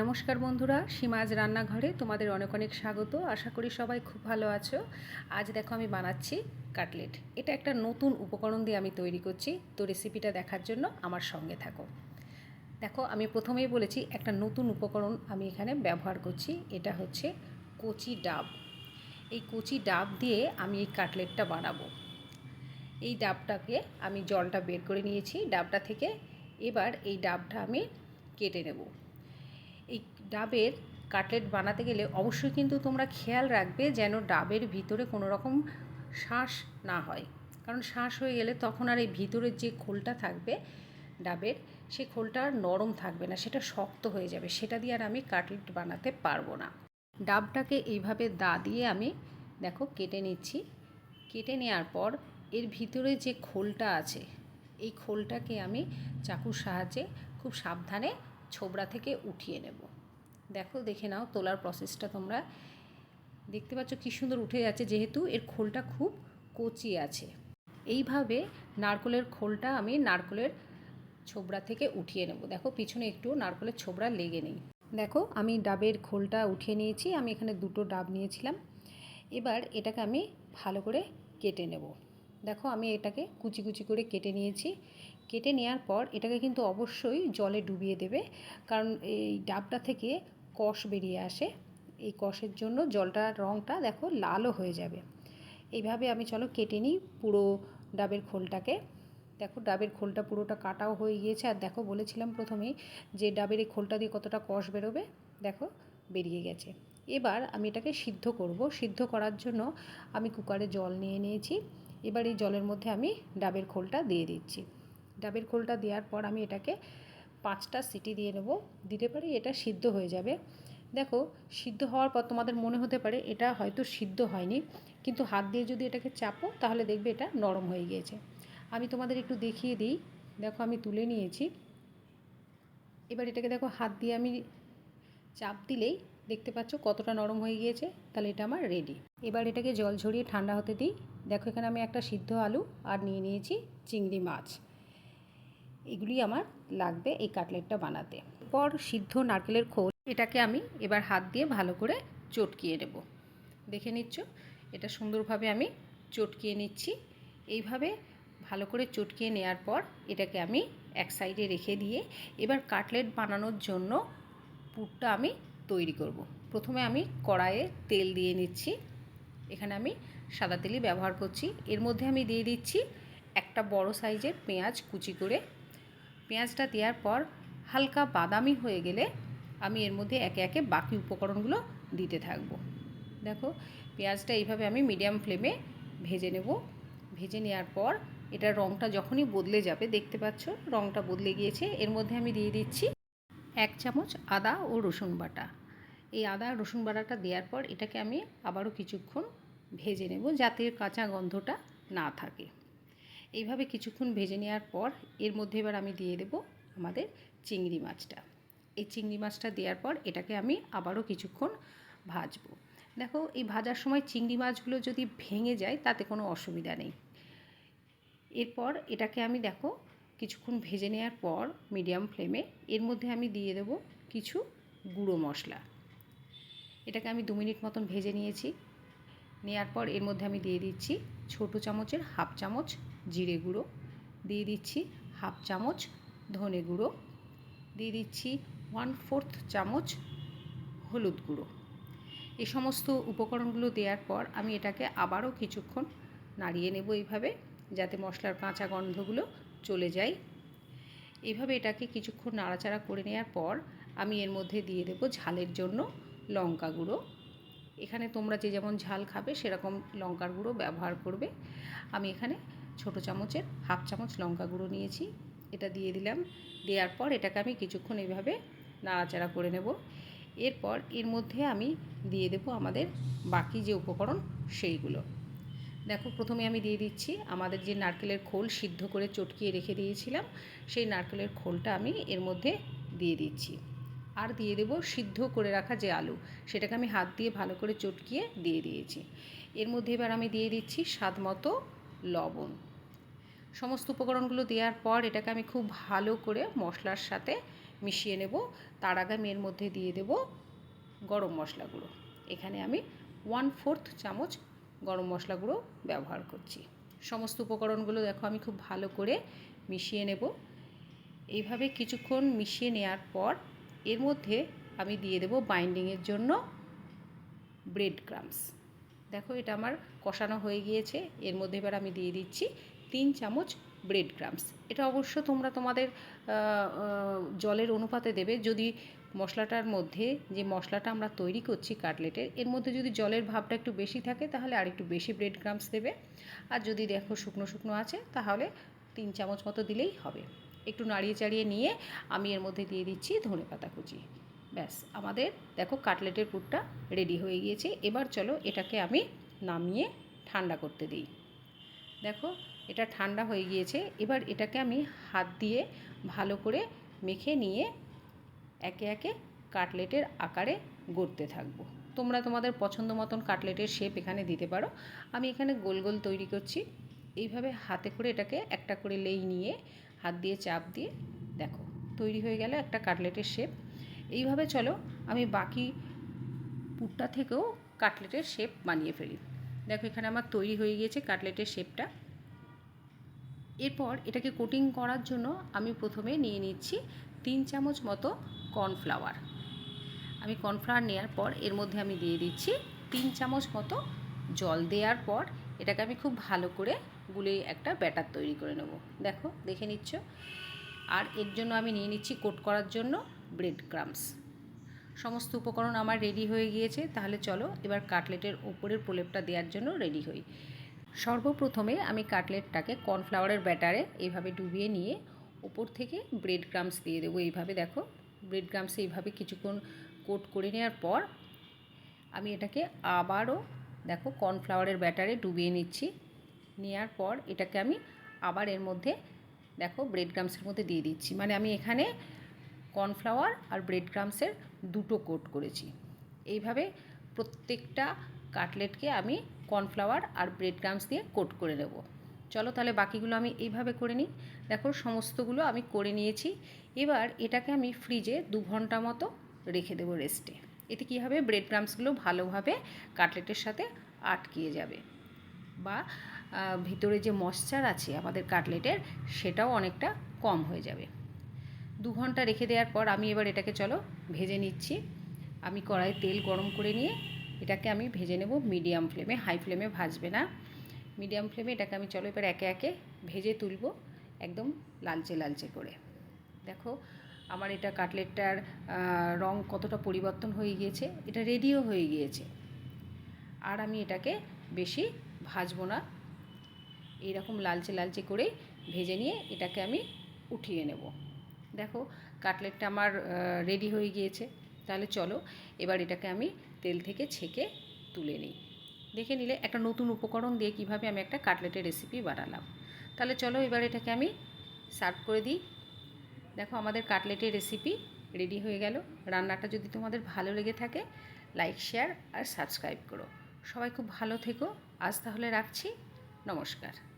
নমস্কার বন্ধুরা সীমাজ রান্নাঘরে তোমাদের অনেক অনেক স্বাগত। আশা করি সবাই খুব ভালো আছো। আজ দেখো আমি বানাচ্ছি কাটলেট। এটা একটা নতুন উপকরণ দিয়ে আমি তৈরি করছি, তো রেসিপিটা দেখার জন্য আমার সঙ্গে থাকো। দেখো, আমি প্রথমেই বলেছি একটা নতুন উপকরণ আমি এখানে ব্যবহার করছি, এটা হচ্ছে কচি ডাব। এই কচি ডাব দিয়ে আমি এই কাটলেটটা বানাবো। এই ডাবটাকে আমি জলটা বের করে নিয়েছি, ডাবটা থেকে এবার এই ডাবটা আমি কেটে নেব। এই ডাবের কাটলেট বানাতে গেলে অবশ্যই কিন্তু তোমরা খেয়াল রাখবে যেন ডাবের ভিতরে কোনো রকম শ্বাস না হয়। কারণ শ্বাস হয়ে গেলে তখন আর এই ভিতরের যে খোলটা থাকবে ডাবের সেই খোলটা নরম থাকবে না, সেটা শক্ত হয়ে যাবে। সেটা দিয়ে আর আমি কাটলেট বানাতে পারব না। ডাবটাকে এইভাবে দা দিয়ে আমি দেখো কেটে নিচ্ছি। কেটে নেওয়ার পর এর ভিতরে যে খোলটা আছে, এই খোলটাকে আমি চাকুর সাহায্যে খুব সাবধানে ছোবড়া থেকে উঠিয়ে নেব। দেখো, দেখে নাও তোলার প্রসেসটা তোমরা। দেখতে পাচ্ছ কী সুন্দর উঠে যাচ্ছে, যেহেতু এর খোলটা খুব কচি আছে। এইভাবে নারকলের খোলটা আমি নারকলের ছোবড়া থেকে উঠিয়ে নেব। দেখো, পিছনে একটু নারকলের ছোবড়া লেগে নেই। দেখো, আমি ডাবের খোলটা উঠিয়ে নিয়েছি। আমি এখানে দুটো ডাব নিয়েছিলাম। এবার এটাকে আমি ভালো করে কেটে নেব। দেখো আমি এটাকে কুচি কুচি করে কেটে নিয়েছি। কেটে নেওয়ার পর এটাকে কিন্তু অবশ্যই জলে ডুবিয়ে দেবে। কারণ এই ডাবটা থেকে কষ বেরিয়ে আসে। এই কষের জন্য জলটার রঙটা দেখো লালও হয়ে যাবে। এইভাবে আমি চলো কেটে নিই পুরো ডাবের খোলটাকে। দেখো ডাবের খোলটা পুরোটা কাটাও হয়ে গিয়েছে। আর দেখো বলেছিলাম প্রথমেই যে ডাবের এই খোলটা দিয়ে কতটা কষ বেরোবে, দেখো বেরিয়ে গেছে। এবার আমি এটাকে সিদ্ধ করব। সিদ্ধ করার জন্য আমি কুকারে জল নিয়ে নিয়েছি। এবার এই জলের মধ্যে আমি ডাবের খোলটা দিয়ে দিচ্ছি। ডাবের খোলটা দেওয়ার পর আমি এটাকে পাঁচটা সিটি দিয়ে নেব। দিতে পারি এটা সিদ্ধ হয়ে যাবে। দেখো, সিদ্ধ হওয়ার পর তোমাদের মনে হতে পারে এটা হয়তো সিদ্ধ হয়নি, কিন্তু হাত দিয়ে যদি এটাকে চাপো, তাহলে দেখবে এটা নরম হয়ে গিয়েছে। আমি তোমাদের একটু দেখিয়ে দিই। দেখো, আমি তুলে নিয়েছি। এবার এটাকে দেখো, হাত দিয়ে আমি চাপ দিলেই দেখতে পাচ্ছ কতটা নরম হয়ে গিয়েছে। তাহলে এটা আমার রেডি এবার এটাকে জল ঝরিয়ে ঠান্ডা হতে দিই। দেখো এখানে আমি একটা সিদ্ধ আলু আর নিয়ে নিয়েছি চিংড়ি মাছ। এগুলি আমার লাগবে এই কাটলেটটা বানাতে। পর সিদ্ধ নারকেলের খোল, এটাকে আমি এবার হাত দিয়ে ভালো করে চটকিয়ে নেব। দেখে নিচ্ছ, এটা সুন্দরভাবে আমি চটকিয়ে নিচ্ছি। এইভাবে ভালো করে চটকিয়ে নেওয়ার পর এটাকে আমি এক সাইডে রেখে দিয়ে এবার কাটলেট বানানোর জন্য পুরটা আমি তৈরি করব। প্রথমে আমি কড়াইয়ে তেল দিয়ে নিচ্ছি। এখানে আমি সাদা তেলই ব্যবহার করছি। এর মধ্যে আমি দিয়ে দিচ্ছি একটা বড় সাইজের পেঁয়াজ কুচি করে। পেঁয়াজটা দেওয়ার পর হালকা বাদামি হয়ে গেলে আমি এর মধ্যে একে একে বাকি উপকরণগুলো দিতে থাকব। দেখো, পেঁয়াজটা এইভাবে আমি মিডিয়াম ফ্লেমে ভেজে নেব। ভেজে নেওয়ার পর এটার রঙটা যখনই বদলে যাবে, দেখতে পাচ্ছ রঙটা বদলে গিয়েছে। এর মধ্যে আমি দিয়ে দিচ্ছি এক চামচ আদা ও রসুন বাটা। এই আদা রসুন বাটাটা দেওয়ার পর এটাকে আমি আবারও কিছুক্ষণ ভেজে নেব যাতে কাঁচা গন্ধটা না থাকে। এইভাবে কিছুক্ষণ ভেজে নেওয়ার পর এর মধ্যে এবার আমি দিয়ে দেব আমাদের চিংড়ি মাছটা। এই চিংড়ি মাছটা দেওয়ার পর এটাকে আমি আবারও কিছুক্ষণ ভাজবো। দেখো, এই ভাজার সময় চিংড়ি মাছগুলো যদি ভেঙে যায় তাতে কোনো অসুবিধা নেই। এরপর এটাকে আমি দেখো, কিছুক্ষণ ভেজে নেওয়ার পর মিডিয়াম ফ্লেমে এর মধ্যে আমি দিয়ে দেব কিছু গুঁড়ো মশলা। এটাকে আমি দু মিনিট মতন ভেজে নিয়েছি। নেওয়ার পর এর মধ্যে আমি দিয়ে দিচ্ছি ছোটো চামচের হাফ চামচ জিরে গুঁড়ো, দিয়ে দিচ্ছি হাফ চামচ ধনে গুঁড়ো, দিয়ে দিচ্ছি ওয়ান ফোর্থ চামচ হলুদ গুঁড়ো। এই সমস্ত উপকরণগুলো দেওয়ার পর আমি এটাকে আবারও কিছুক্ষণ নাড়িয়ে নেব এইভাবে, যাতে মশলার কাঁচা গন্ধগুলো চলে যায়। এভাবে এটাকে কিছুক্ষণ নাড়াচাড়া করে নেওয়ার পর আমি এর মধ্যে দিয়ে দেবো ঝালের জন্য লঙ্কা গুঁড়ো। এখানে তোমরা যে যেমন ঝাল খাবে, সেরকম লঙ্কার গুঁড়ো ব্যবহার করবে। আমি এখানে ছোট চামচের হাফ চামচ লঙ্কা গুঁড়ো নিয়েছি। এটা দিয়ে দিলাম। দেওয়ার পর এটাকে আমি কিছুক্ষণ এইভাবে নাড়াচাড়া করে নেব। এরপর এর মধ্যে আমি দিয়ে দেবো আমাদের বাকি যে উপকরণ, সেইগুলো। দেখো, প্রথমে আমি দিয়ে দিচ্ছি আমাদের যে নারকেলের খোল সিদ্ধ করে চটকিয়ে রেখে দিয়েছিলাম, সেই নারকেলের খোলটা আমি এর মধ্যে দিয়ে দিচ্ছি। আর দিয়ে দেবো সিদ্ধ করে রাখা যে আলু। সেটাকে আমি হাত দিয়ে ভালো করে চটকিয়ে দিয়ে দিয়েছি। এর মধ্যে এবার আমি দিয়ে দিচ্ছি স্বাদ মতো লবণ। সমস্ত উপকরণগুলো দেওয়ার পর এটাকে আমি খুব ভালো করে মশলার সাথে মিশিয়ে নেব। তার আগে আমি এর মধ্যে দিয়ে দেব গরম মশলা গুঁড়ো। এখানে আমি ওয়ান ফোর্থ চামচ গরম মশলা গুঁড়ো ব্যবহার করছি। সমস্ত উপকরণগুলো দেখো আমি খুব ভালো করে মিশিয়ে নেব। এইভাবে কিছুক্ষণ মিশিয়ে নেওয়ার পর এর মধ্যে আমি দিয়ে দেব বাইন্ডিংয়ের জন্য ব্রেড ক্রামস দেখো এটা আমার কষানো হয়ে গিয়েছে, এর মধ্যে এবার আমি দিয়ে দিচ্ছি তিন চামচ ব্রেড ক্রামস এটা অবশ্য তোমরা তোমাদের জলের অনুপাতে দেবে, যদি মশলাটার মধ্যে যে মশলাটা আমরা তৈরি করছি কাটলেটের, এর মধ্যে যদি জলের ভাবটা একটু বেশি থাকে, তাহলে আর একটু বেশি ব্রেড ক্রামস দেবে। আর যদি দেখো শুকনো শুকনো আছে, তাহলে তিন চামচ মতো দিলেই হবে। একটু নাড়িয়ে চাড়িয়ে নিয়ে আমি এর মধ্যে দিয়ে দিচ্ছি ধনে পাতা কুচি। ব্যাস, আমাদের দেখো কাটলেটের পুরটা রেডি হয়ে গিয়েছে। এবার চলো এটাকে আমি নামিয়ে ঠান্ডা করতে দিই। দেখো, এটা ঠান্ডা হয়ে গিয়েছে। এবার এটাকে আমি হাত দিয়ে ভালো করে মেখে নিয়ে একে একে কাটলেটের আকারে গড়তে থাকব। তোমরা তোমাদের পছন্দ মতন কাটলেটের শেপ এখানে দিতে পারো। আমি এখানে গোল গোল তৈরি করছি। এইভাবে হাতে করে এটাকে একটা করে লেই নিয়ে হাত দিয়ে চাপ দিয়ে দেখো, তৈরি হয়ে গেল একটা কাটলেটের শেপ এইভাবে চলো, আমি বাকি পুরটা থেকেও কাটলেটের শেপ বানিয়ে ফেলি। দেখো এখানে আমার তৈরি হয়ে গিয়েছে কাটলেটের শেপটা এরপর এটাকে কোটিং করার জন্য আমি প্রথমে নিয়ে নিচ্ছি তিন চামচ মতো কর্নফ্লাওয়ার আমি কর্নফ্লাওয়ার নেওয়ার পর এর মধ্যে আমি দিয়ে দিচ্ছি তিন চামচ মতো জল দেওয়ার পর এটাকে আমি খুব ভালো করে গুলে একটা ব্যাটার তৈরি করে নেব। দেখো, দেখে নিচ্ছ? আর এর জন্য আমি নিয়ে নিচ্ছি কোট করার জন্য ব্রেড ক্রামস। সমস্ত উপকরণ আমার রেডি হয়ে গিয়েছে, তাহলে চলো এবার কাটলেটের ওপরের প্রলেপটা দেওয়ার জন্য রেডি হই। সর্বপ্রথমে আমি কাটলেটটাকে কর্নফ্লাওয়ারের ব্যাটারে এইভাবে ডুবিয়ে নিয়ে ওপর থেকে ব্রেড ক্রামস দিয়ে দেবো এইভাবে, দেখো। ব্রেড ক্রামসে এইভাবে কিছুক্ষণ কোট করে নেওয়ার পর আমি এটাকে আবারও দেখো কর্নফ্লাওয়ারের ব্যাটারে ডুবিয়ে নিচ্ছি। নেওয়ার পর এটাকে আমি আবার এর মধ্যে দেখো ব্রেড ক্রামসের মধ্যে দিয়ে দিচ্ছি। মানে আমি এখানে কর্নফ্লাওয়ার আর ব্রেড ক্রামসের দুটো কোট করেছি। এইভাবে প্রত্যেকটা কাটলেটকে আমি কর্নফ্লাওয়ার আর ব্রেড ক্রামস দিয়ে কোট করে নেব। চলো তাহলে বাকিগুলো আমি এইভাবে করে নিই। দেখো সমস্তগুলো আমি করে নিয়েছি। এবার এটাকে আমি ফ্রিজে দু ঘণ্টা মতো রেখে দেবো রেস্টে এতে কী হবে? ব্রেড ক্রামসগুলো ভালোভাবে কাটলেটের সাথে আটকিয়ে যাবে। বা ভিতরে যে ময়শ্চার আছে আমাদের কাটলেটের সেটাও অনেকটা কম হয়ে যাবে। দু ঘণ্টা রেখে দেওয়ার পর আমি এবার এটাকে চলো ভেজে নিচ্ছি। আমি কড়াই তেল গরম করে নিয়ে এটাকে আমি ভেজে নেব মিডিয়াম ফ্লেমে হাই ফ্লেমে ভাজবে না। মিডিয়াম ফ্লেমে এটাকে আমি চলো এবার একে একে ভেজে তুলব একদম লালচে লালচে করে। দেখো আমার এটা কাটলেটটার রং কতটা পরিবর্তন হয়ে গিয়েছে, এটা রেডিও হয়ে গিয়েছে। আর আমি এটাকে বেশি ভাজবো না। এইরকম লালচে লালচে করেই ভেজে নিয়ে এটাকে আমি উঠিয়ে নেব। দেখো, কাটলেটটা আমার রেডি হয়ে গিয়েছে। তাহলে চলো, এবার এটাকে আমি তেল থেকে ছেঁকে তুলে নিই। দেখে নিলে একটা নতুন উপকরণ দিয়ে কীভাবে আমি একটা কাটলেটের রেসিপি বানালাম। তাহলে চলো, এবার এটাকে আমি সার্ভ করে দিই। দেখো আমাদের কাটলেটের রেসিপি রেডি হয়ে গেল। রান্নাটা যদি তোমাদের ভালো লেগে থাকে লাইক শেয়ার আর সাবস্ক্রাইব করো। সবাই খুব ভালো থেকো। আজ তাহলে রাখছি। নমস্কার।